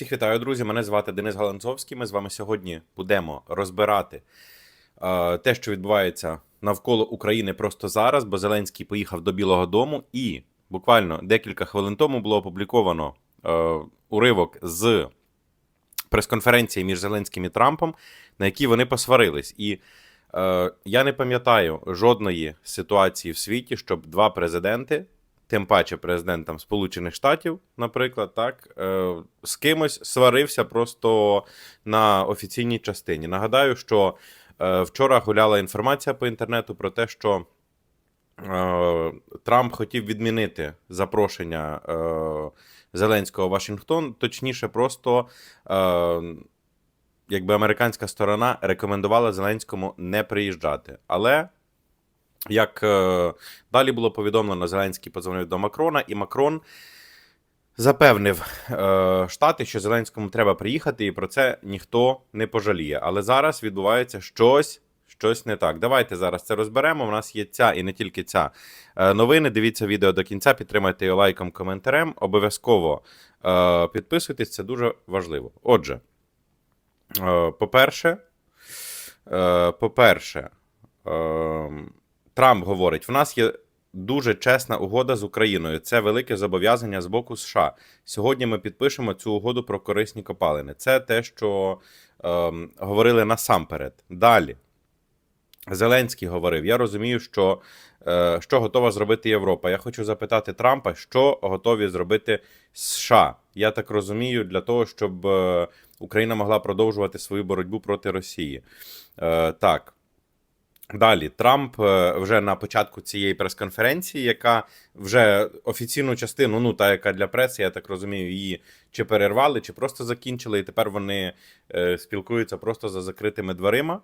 Всіх вітаю, друзі. Мене звати Денис Галанцовський. Ми з вами сьогодні будемо розбирати е, те, що відбувається навколо України просто зараз, бо Зеленський поїхав до Білого Дому, і буквально декілька хвилин тому було опубліковано е, уривок з прес-конференції між Зеленським і Трампом, на якій вони посварились. І е, я не пам'ятаю жодної ситуації в світі, щоб два президенти тим паче президент там Сполучених Штатів, наприклад, так, е, з кимось сварився просто на офіційній частині. Нагадаю, що е, вчора гуляла інформація по інтернету про те, що е, Трамп хотів відмінити запрошення Зеленського в Вашингтон, точніше, просто. Якби американська сторона рекомендувала Зеленському не приїжджати. Але як е, далі було повідомлено, Зеленський подзвонив до Макрона, і Макрон запевнив е, Штати, що Зеленському треба приїхати, і про це ніхто не пожаліє. Але зараз відбувається щось. Щось не так. Давайте зараз це розберемо. У нас є ця і не тільки ця е, новини. Дивіться відео до кінця, підтримайте його лайком, коментарем. Обов'язково е, підписуйтесь, це дуже важливо. Отже, е, по-перше, е, по-перше, е, Трамп говорить: в нас є дуже чесна угода з Україною. Це велике зобов'язання з боку США. Сьогодні ми підпишемо цю угоду про корисні копалини. Це те, що ем, говорили насамперед. Далі. Зеленський говорив: я розумію, що, е, що готова зробити Європа. Я хочу запитати Трампа, що готові зробити США. Я так розумію, для того, щоб е, Україна могла продовжувати свою боротьбу проти Росії. Е, так. Далі Трамп е, вже на початку цієї прес-конференції, яка вже офіційну частину, ну та яка для преси, я так розумію, її чи перервали, чи просто закінчили, і тепер вони е, спілкуються просто за закритими дверима.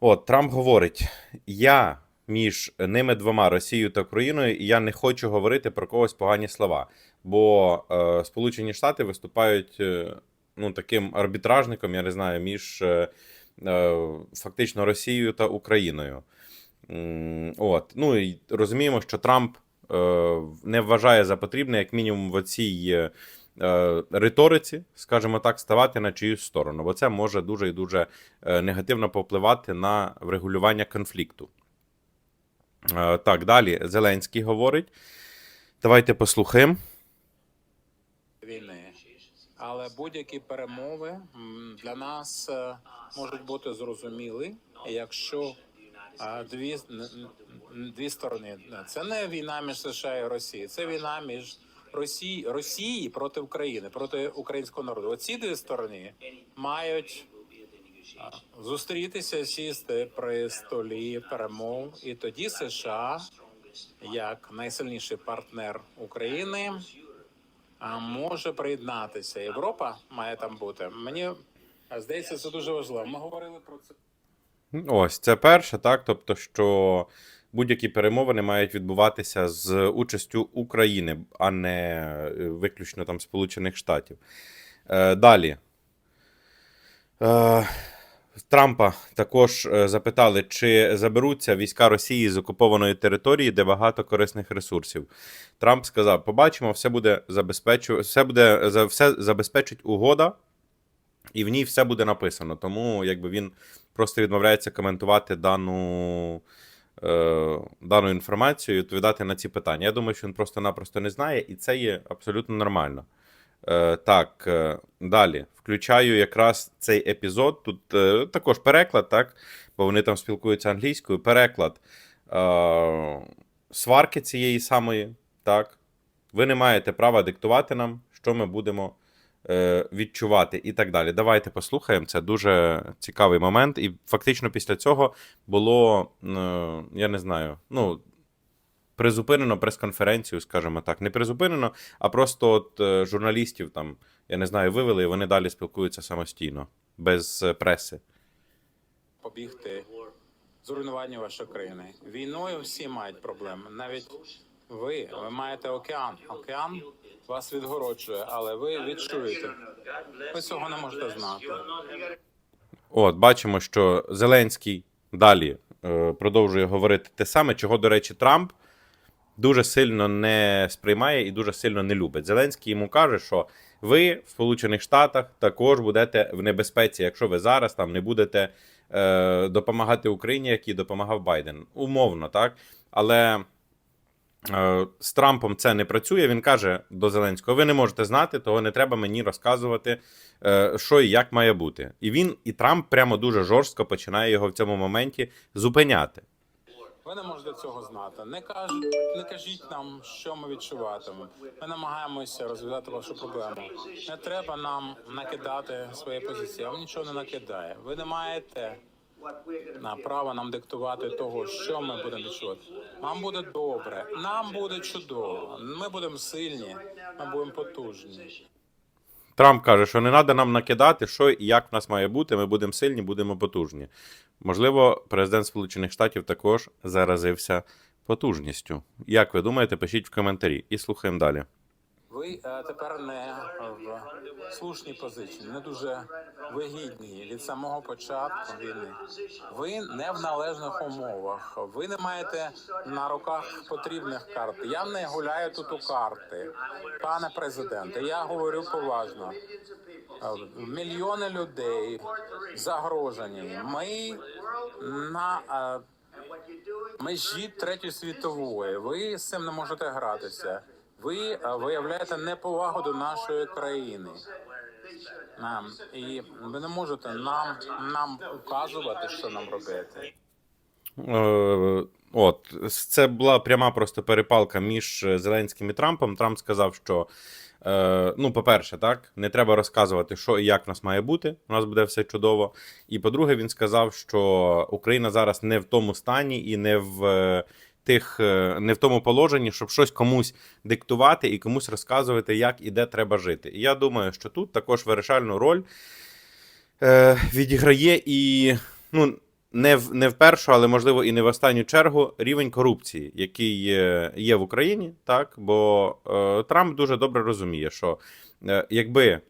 От Трамп говорить: я між ними двома Росією та Україною, і я не хочу говорити про когось погані слова. Бо е, Сполучені Штати виступають е, ну, таким арбітражником, я не знаю, між. Е, Фактично Росією та Україною. От. Ну і розуміємо, що Трамп е, не вважає за потрібне, як мінімум, в цій е, риториці, скажімо так, ставати на чиюсь сторону, бо це може дуже і дуже е, негативно повпливати на врегулювання конфлікту. Е, Так, далі Зеленський говорить. Давайте послухаємо. Але будь-які перемови для нас е, можуть бути зрозумілі, якщо е, дві, дві сторони. Це не війна між США і Росією, це війна між Росії, Росії проти України, проти українського народу. Оці дві сторони мають е, зустрітися, сісти при столі перемов, і тоді США, як найсильніший партнер України, може приєднатися. Європа має там бути. Мені здається, це дуже важливо. Ми говорили про це. Ось це перше, так. Тобто, що будь-які перемовини мають відбуватися з участю України, а не е, виключно там Сполучених Штатів. Е, далі. Трампа також е, запитали, чи заберуться війська Росії з окупованої території, де багато корисних ресурсів. Трамп сказав: побачимо, все буде забезпечу... все буде все забезпечить угода, і в ній все буде написано. Тому якби він просто відмовляється коментувати дану, е, дану інформацію і відповідати на ці питання. Я думаю, що він просто-напросто не знає, і це є абсолютно нормально. Е, так, е, далі. Включаю якраз цей епізод. Тут е, також переклад, так? Бо вони там спілкуються англійською. Переклад е, сварки цієї самої, так. Ви не маєте права диктувати нам, що ми будемо е, відчувати і так далі. Давайте послухаємо. Це дуже цікавий момент. І фактично після цього було, е, я не знаю, ну. Призупинено прес-конференцію, скажімо так. Не призупинено, а просто от е, журналістів там, я не знаю, вивели, і вони далі спілкуються самостійно, без е, преси. побігти зруйнування вашої країни. Війною всі мають проблеми. Навіть ви, ви маєте океан. Океан вас відгороджує, але ви відчуєте. Ви цього не можете знати. От, бачимо, що Зеленський далі е, продовжує говорити те саме, чого, до речі, Трамп дуже сильно не сприймає і дуже сильно не любить. Зеленський йому каже, що ви в Сполучених Штатах також будете в небезпеці, якщо ви зараз там не будете е, допомагати Україні, як і допомагав Байден. Умовно, так. Але е, з Трампом це не працює. Він каже до Зеленського: ви не можете знати, того не треба мені розказувати, е, що і як має бути. І він, і Трамп прямо дуже жорстко починає його в цьому моменті зупиняти. Ви не можете цього знати. Не кажіть, не кажіть нам, що ми відчуватимемо. Ми намагаємося розв'язати вашу проблему. Не треба нам накидати свої позиції. Вам нічого не накидає. Ви не маєте на право нам диктувати того, що ми будемо відчувати. Нам буде добре, нам буде чудово. Ми будемо сильні, ми будемо потужні. Трамп каже, що не треба нам накидати, що і як в нас має бути. Ми будемо сильні, будемо потужні. Можливо, президент Сполучених Штатів також заразився потужністю. Як ви думаєте, пишіть в коментарі і слухаємо далі. Ви е, тепер не в слушній позиції, не дуже вигідні від самого початку війни. Ви не в належних умовах. Ви не маєте на руках потрібних карт. Я не гуляю тут у карти, пане президенте. Я говорю поважно. Е, Мільйони людей загрожені. Ми на е, межі третьої світової. Ви з цим не можете гратися. Ви виявляєте неповагу до нашої країни. І ви не можете нам нам указувати, що нам робити. Е, от, це була пряма просто перепалка між Зеленським і Трампом. Трамп сказав, що. Е, ну, по-перше, так, не треба розказувати, що і як в нас має бути. У нас буде все чудово. І по-друге, він сказав, що Україна зараз не в тому стані і не в е, тих, е, не в тому положенні, щоб щось комусь диктувати і комусь розказувати, як і де треба жити. І я думаю, що тут також вирішальну роль е, відіграє і ну, не в, не в першу, але можливо і не в останню чергу рівень корупції, який е, є в Україні, так бо е, Трамп дуже добре розуміє, що е, якби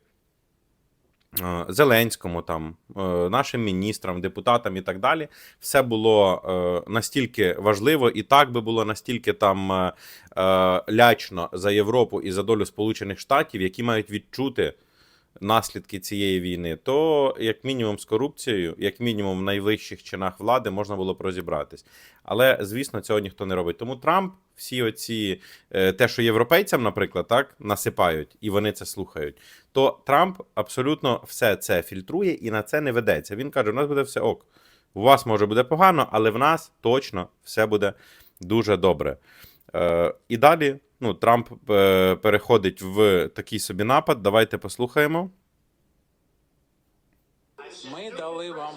Зеленському, там, е, нашим міністрам, депутатам і так далі, все було е, настільки важливо, і так би було настільки там е, е, лячно за Європу і за долю Сполучених Штатів, які мають відчути наслідки цієї війни, то як мінімум з корупцією, як мінімум в найвищих чинах влади можна було б розібратись. Але звісно, цього ніхто не робить. Тому Трамп, всі оці е, те, що європейцям, наприклад, так насипають, і вони це слухають. То Трамп абсолютно все це фільтрує і на це не ведеться. Він каже: у нас буде все ок. У вас може буде погано, але в нас точно все буде дуже добре. Е, і далі ну, Трамп е, переходить в такий собі напад. Давайте послухаємо. Ми дали вам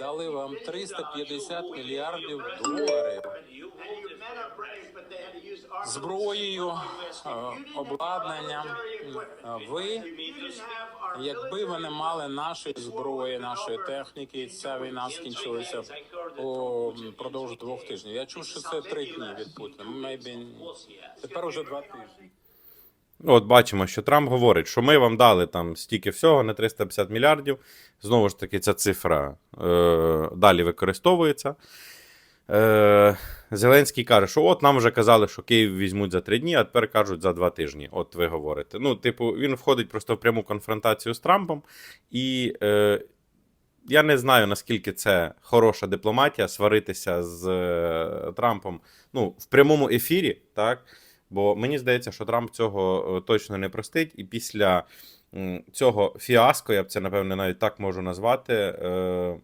дали вам 350 мільярдів доларів зброєю, е, обладнанням. Ви, якби ви не мали нашої зброї, нашої техніки, ця війна скінчилася продовж двох тижнів. Я чув, що це три дні від Путіна. Maybe. Тепер уже два тижні. От бачимо, що Трамп говорить, що ми вам дали там стільки всього на 350 мільярдів. Знову ж таки, ця цифра е, далі використовується. Е, Зеленський каже, що от нам вже казали, що Київ візьмуть за три дні, а тепер кажуть за два тижні. От ви говорите. Ну, типу, він входить просто в пряму конфронтацію з Трампом, і е, я не знаю, наскільки це хороша дипломатія сваритися з е, Трампом ну, в прямому ефірі, так. Бо мені здається, що Трамп цього е, точно не простить, і після цього фіаско, я б це напевне навіть так можу назвати. Е,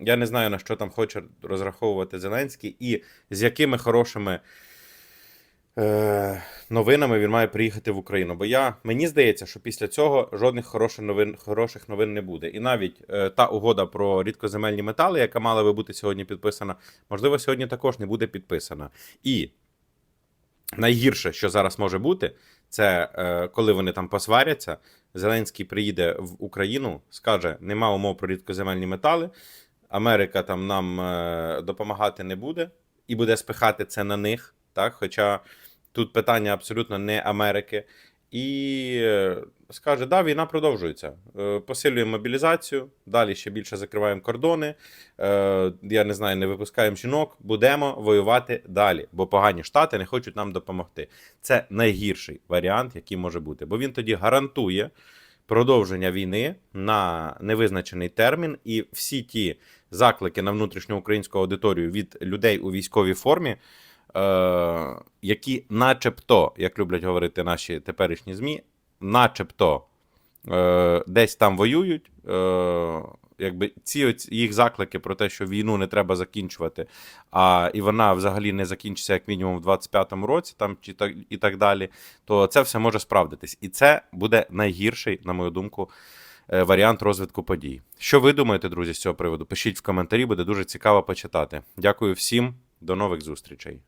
я не знаю, на що там хоче розраховувати Зеленський, і з якими хорошими е, новинами він має приїхати в Україну. Бо я мені здається, що після цього жодних хороших новин, хороших новин не буде. І навіть та угода про рідкоземельні метали, яка мала би бути сьогодні підписана, можливо, сьогодні також не буде підписана. І найгірше, що зараз може бути, це е, коли вони там посваряться. Зеленський приїде в Україну, скаже: нема умов про рідкоземельні метали. Америка там нам е, допомагати не буде і буде спихати це на них. Так? Хоча тут питання абсолютно не Америки. І е, скаже, да, війна продовжується. Е, Посилюємо мобілізацію, далі ще більше закриваємо кордони. Е, Я не знаю, не випускаємо жінок, будемо воювати далі, бо погані штати не хочуть нам допомогти. Це найгірший варіант, який може бути, бо він тоді гарантує продовження війни на невизначений термін, і всі ті заклики на внутрішньоукраїнську аудиторію від людей у військовій формі, е, які, начебто, як люблять говорити наші теперішні ЗМІ, начебто е, десь там воюють. Е, Якби ці оць- їх заклики про те, що війну не треба закінчувати, а і вона взагалі не закінчиться як мінімум в 25-му році, там чи так і так далі, то це все може справдитись. І це буде найгірший, на мою думку, е, варіант розвитку подій. Що ви думаєте, друзі, з цього приводу? Пишіть в коментарі, буде дуже цікаво почитати. Дякую всім, до нових зустрічей.